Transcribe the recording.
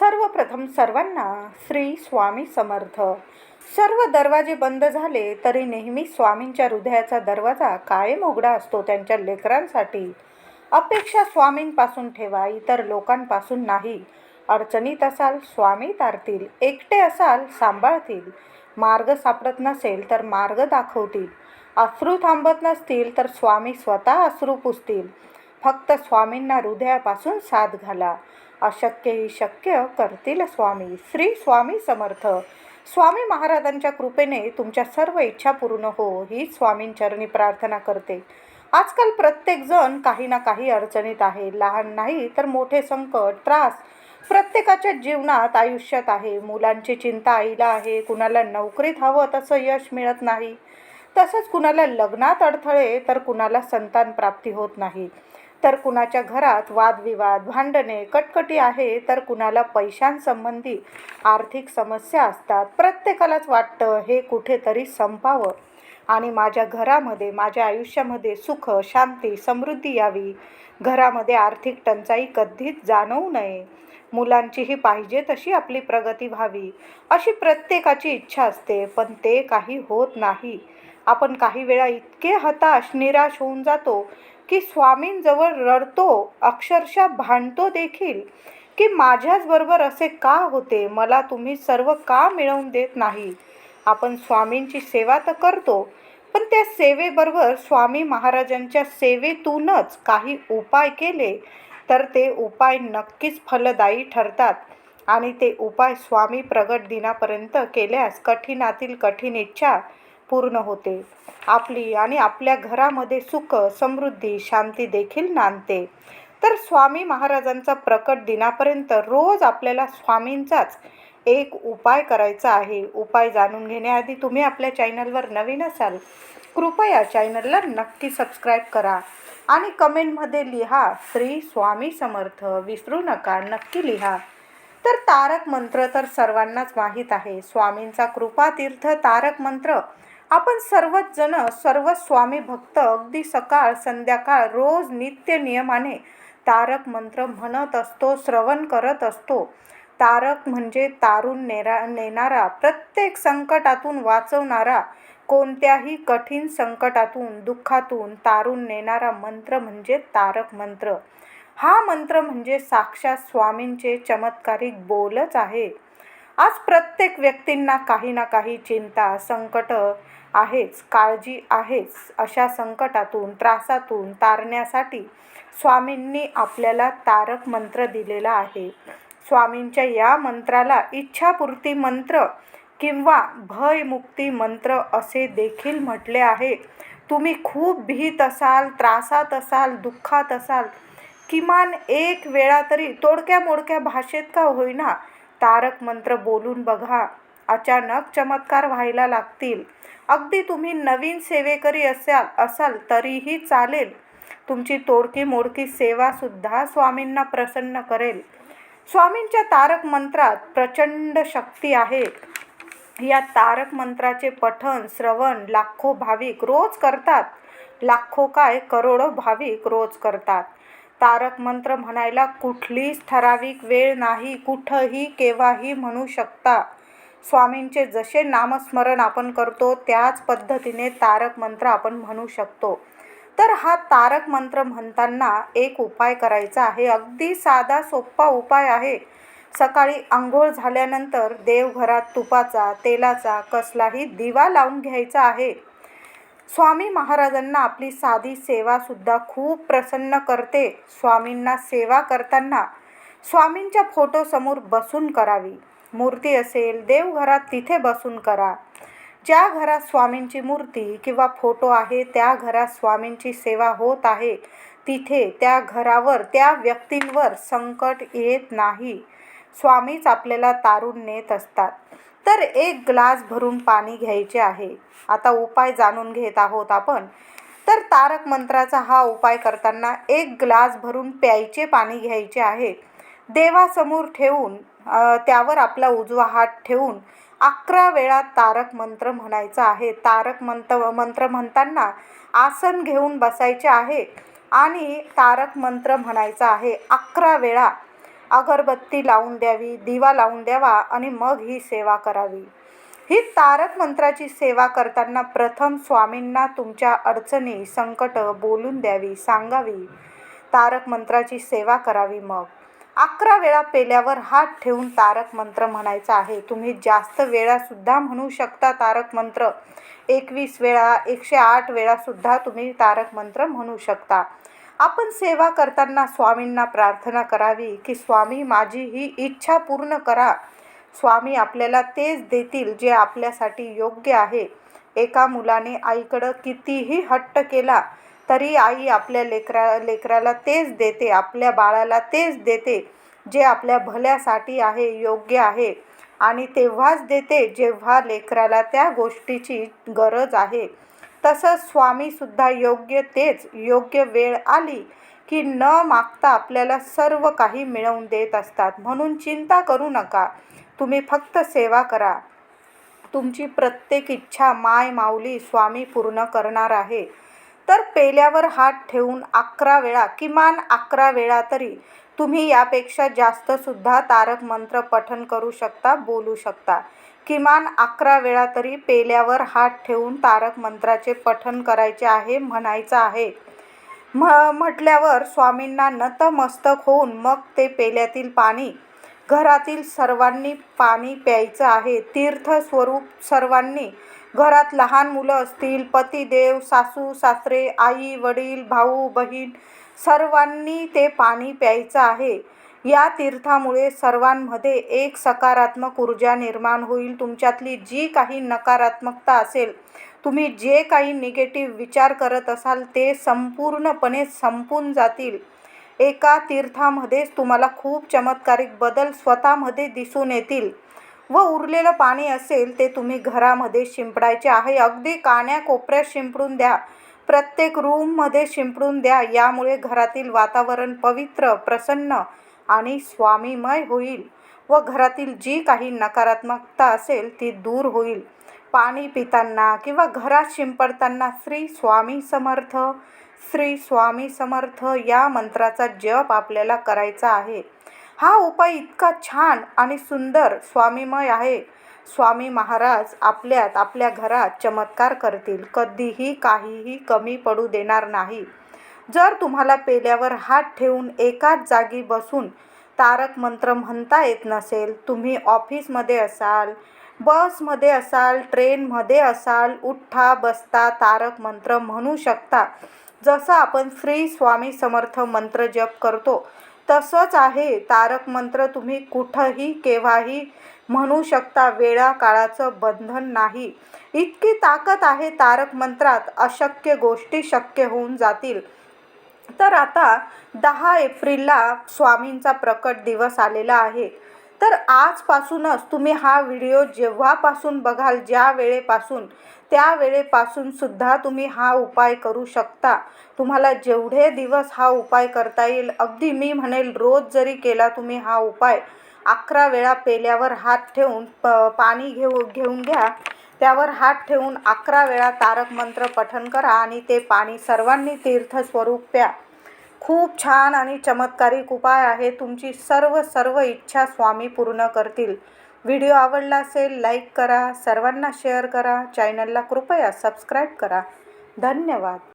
सर्वप्रथम सर्वांना श्री स्वामी समर्थ. सर्व दरवाजे बंद झाले तरी नेहमी स्वामींच्या हृदयाचा दरवाजा कायम उघडा असतो त्यांच्या लेकरांसाठी. अपेक्षा स्वामींपासून ठेवा इतर लोकांपासून नाही. अडचणीत असाल स्वामी तारतील. एकटे असाल सांभाळतील. मार्ग सापडत नसेल तर मार्ग दाखवतील. अश्रू थांबत नसतील तर स्वामी स्वतः अश्रू पुसतील. फक्त स्वामींना हृदयापासून साथ घाला. अशक्यही शक्य करतील स्वामी. श्री स्वामी समर्थ. स्वामी महाराजांच्या कृपेने तुमच्या सर्व इच्छा पूर्ण हो ही स्वामींचरणी प्रार्थना करते. आजकाल प्रत्येकजण काही ना काही अडचणीत आहे. लहान नाही तर मोठे संकट त्रास प्रत्येकाच्या जीवनात आयुष्यात आहे. मुलांची चिंता आईला आहे. कुणाला नोकरीत हवं तसं यश मिळत नाही. तसंच कुणाला लग्नात अडथळे तर कुणाला संतान प्राप्ती होत नाही. तर कुणाच्या घरात वादविवाद भांडणे कटकटी आहे तर कुणाला पैशांसंबंधी आर्थिक समस्या असतात. प्रत्येकालाच वाटतं हे कुठेतरी संपावं आणि माझ्या घरामध्ये माझ्या आयुष्यामध्ये सुख शांती समृद्धी यावी. घरामध्ये आर्थिक टंचाई कधीच जाणवू नये. मुलांचीही पाहिजे तशी आपली प्रगती व्हावी अशी प्रत्येकाची इच्छा असते पण ते काही होत नाही. आपण काही वेळा इतके हताश निराश होऊन जातो की स्वामींजवळ रडतो अक्षरशः भांडतो देखील की माझ्याच बरोबर असे का होते? मला तुम्ही सर्व का मिळवून देत नाही? आपण स्वामींची सेवा तर करतो पण त्या सेवेबरोबर स्वामी महाराजांच्या सेवेतूनच काही उपाय केले तर ते उपाय नक्कीच फलदायी ठरतात. आणि ते उपाय स्वामी प्रगट दिनापर्यंत केल्यास कठीणातील कठीण इच्छा पूर्ण होते. आपली आणि आपल्या घरामध्ये सुख समृद्धी शांती देखील नांदते. तर स्वामी महाराजांचा प्रकट दिनापर्यंत रोज आपल्याला स्वामींचाच एक उपाय करायचा आहे. उपाय जाणून घेण्याआधी तुम्ही आपल्या चॅनलवर नवीन असाल कृपया चॅनलला नक्की सबस्क्राईब करा आणि कमेंटमध्ये लिहा श्री स्वामी समर्थ विसरू नका नक्की लिहा. तर तारक मंत्र तर सर्वांनाच माहीत आहे. स्वामींचा कृपातीर्थ तारक मंत्र आपण सर्वच जण सर्व स्वामी भक्त अगदी सकाळ संध्याकाळ रोज नित्य नियमाने तारक मंत्र म्हणत असतो श्रवण करत असतो. तारक म्हणजे तारून नेरा नेणारा प्रत्येक संकटातून वाचवणारा कोणत्याही कठीण संकटातून दुःखातून तारून नेणारा मंत्र म्हणजे तारक मंत्र. हा मंत्र म्हणजे साक्षात स्वामींचे चमत्कारिक बोलच आहे. आज प्रत्येक व्यक्तींना काही ना काही चिंता संकट आहेच काळजी आहेच. अशा संकटातून त्रासातून तारण्यासाठी स्वामींनी आपल्याला तारक मंत्र दिलेला आहे. स्वामींच्या या मंत्राला इच्छापूर्ती मंत्र किंवा भयमुक्ती मंत्र असे देखील म्हटले आहे. तुम्ही खूप भीत असाल त्रासात असाल दुःखात असाल किमान एक वेळा तरी तोडक्या मोडक्या भाषेत का होईना तारक मंत्र बोलून बघा. अचानक चमत्कार व्हायला लागतील. अगदी तुम्ही नवीन सेवेकरी असाल असाल तरीही चालेल. तुमची तोडकी मोडकी सेवासुद्धा स्वामींना प्रसन्न करेल. स्वामींच्या तारक मंत्रात प्रचंड शक्ती आहे. या तारक मंत्राचे पठण श्रवण लाखो भाविक रोज करतात. लाखो काय करोडो भाविक रोज करतात. तारक मंत्र म्हणायला कुठलीच ठराविक वेळ नाही कुठंही केव्हाही म्हणू शकता. स्वामींचे जसे नामस्मरण आपण करतो त्याच पद्धतीने तारक मंत्र आपण म्हणू शकतो. तर हा तारक मंत्र म्हणताना एक उपाय करायचा आहे. अगदी साधा सोपा उपाय आहे. सकाळी आंघोळ झाल्यानंतर देवघरात तुपाचा तेलाचा कसलाही दिवा लावून घ्यायचा आहे. स्वामी महाराजांना आपली साधी सेवासुद्धा खूप प्रसन्न करते. स्वामींना सेवा करताना स्वामींच्या फोटोसमोर बसून करावी. मूर्ती असेल देवघरात तिथे बसून करा. ज्या घरात स्वामींची मूर्ती किंवा फोटो आहे त्या घरात स्वामींची सेवा होत आहे. तिथे त्या घरावर त्या व्यक्तींवर संकट येत नाही. स्वामीच आपल्याला तारून नेत असतात. तर एक ग्लास भरून पाणी घ्यायचे आहे. आता उपाय जाणून घेत आहोत आपण. तर तारक मंत्राचा हा उपाय करताना एक ग्लास भरून प्यायचे पाणी घ्यायचे आहे. देवासमोर ठेवून त्यावर आपला उजवा हात ठेवून अकरा वेळा तारक मंत्र म्हणायचा आहे. तारक मंत्र मंत्र म्हणताना आसन घेऊन बसायचे आहे आणि तारक मंत्र म्हणायचा आहे. अकरा वेळा अगरबत्ती लावून द्यावी दिवा लावून द्यावा आणि मग ही सेवा करावी. ही तारक मंत्राची सेवा करताना प्रथम स्वामींना तुमच्या अडचणी संकट बोलून द्यावी सांगावी. तारक मंत्राची सेवा करावी मग. अकरा वेळा पेल्यावर हात ठेवून तारक मंत्र म्हणायचा आहे. तुम्ही जास्त वेळासुद्धा म्हणू शकता तारक मंत्र. एकवीस वेळा एकशे आठ वेळासुद्धा तुम्ही तारक मंत्र म्हणू शकता. आपण सेवा करताना स्वामींना प्रार्थना करावी की स्वामी माझी ही इच्छा पूर्ण करा. स्वामी आपल्याला तेच देतील जे आपल्यासाठी योग्य आहे. एका मुलाने आईकडं कितीही हट्ट केला तरी आई आपल्या लेकरा लेकराला तेच देते आपल्या बाळाला तेच देते जे आपल्या भल्यासाठी आहे योग्य आहे. आणि तेव्हाच देते जेव्हा लेकराला त्या गोष्टीची गरज आहे. तसंच स्वामीसुद्धा योग्य तेच योग्य वेळ आली की न मागता आपल्याला सर्व काही मिळवून देत असतात. म्हणून चिंता करू नका. तुम्ही फक्त सेवा करा. तुमची प्रत्येक इच्छा माय माऊली स्वामी पूर्ण करणार आहे. तर पेल्यावर हात ठेवून अकरा वेळा किमान अकरा वेळा तरी तुम्ही यापेक्षा जास्तसुद्धा तारक मंत्र पठन करू शकता बोलू शकता. किमान अकरा वेळा तरी पेल्यावर हात ठेवून तारक मंत्राचे पठन करायचे आहे म्हणायचं आहे. म्ह म्हटल्यावर स्वामींना नतमस्तक होऊन मग ते पेल्यातील पाणी घरातील सर्वांनी पाणी प्यायचं आहे. तीर्थस्वरूप सर्वांनी घरात लहान मुलं असतील पतिदेव सासू सासरे आई वडील भाऊ बहीण सर्वांनी ते पाणी प्यायचं आहे. या तीर्थामुळे सर्वांमध्ये एक सकारात्मक ऊर्जा निर्माण होईल. तुमच्यातली जी काही नकारात्मकता असेल तुम्ही जे काही निगेटिव्ह विचार करत असाल ते संपूर्णपणे संपून जातील. एका तीर्थामध्येच तुम्हाला खूप चमत्कारिक बदल स्वतःमध्ये दिसून येतील व उरलेलं पाणी असेल ते तुम्ही घरामध्ये शिंपडायचे आहे. अगदी कान्या कोपऱ्यात शिंपडून द्या प्रत्येक रूममध्ये शिंपडून द्या. यामुळे घरातील वातावरण पवित्र प्रसन्न आणि स्वामीमय होईल व घरातील जी काही नकारात्मकता असेल ती दूर होईल. पाणी पिताना किंवा घरात शिंपडताना श्री स्वामी समर्थ श्री स्वामी समर्थ या मंत्राचा जप आपल्याला करायचा आहे. हा उपाय इतका छान आणि सुंदर स्वामीमय आहे. स्वामी महाराज आपल्यात आपल्या घरात चमत्कार करतील. कधीही काहीही कमी पडू देणार नाही. जर तुम्हाला पेल्यावर हात ठेवून एकाच जागी बसून तारक मंत्र म्हणता येत नसेल तुम्ही ऑफिसमध्ये असाल बसमध्ये असाल ट्रेनमध्ये असाल उठ्ठा बसता तारक मंत्र म्हणू शकता. जसं आपण श्री स्वामी समर्थ मंत्र जप करतो तसंच आहे. तारक मंत्र तुम्ही कुठंही केव्हाही म्हणू शकता वेळा काळाचं बंधन नाही. इतकी ताकद आहे तारक मंत्रात अशक्य गोष्टी शक्य होऊन जातील. तर आता दहा एप्रिलला स्वामींचा प्रकट दिवस आलेला आहे. तर आजपासूनच तुम्ही हा व्हिडिओ जेव्हापासून बघाल ज्या वेळेपासून त्या वेळेपासून सुद्धा तुम्ही हा उपाय करू शकता. तुम्हाला जेवढे दिवस हा उपाय करता येईल अगदी मी म्हणेल रोज जरी केला तुम्ही हा उपाय अकरा वेळा पेल्यावर हात ठेवून प पाणी घेऊ घेऊन घ्या. त्यावर हात ठेवून अकरा वेळा तारक मंत्र पठन करा आणि ते पाणी सर्वांनी तीर्थस्वरूप प्या. खूप छान आणि चमत्कारिक उपाय आहे. तुमची सर्व सर्व इच्छा स्वामी पूर्ण करतील. व्हिडिओ आवडला असेल लाईक करा. सर्वांना शेअर करा. चॅनलला कृपया सबस्क्राईब करा. धन्यवाद.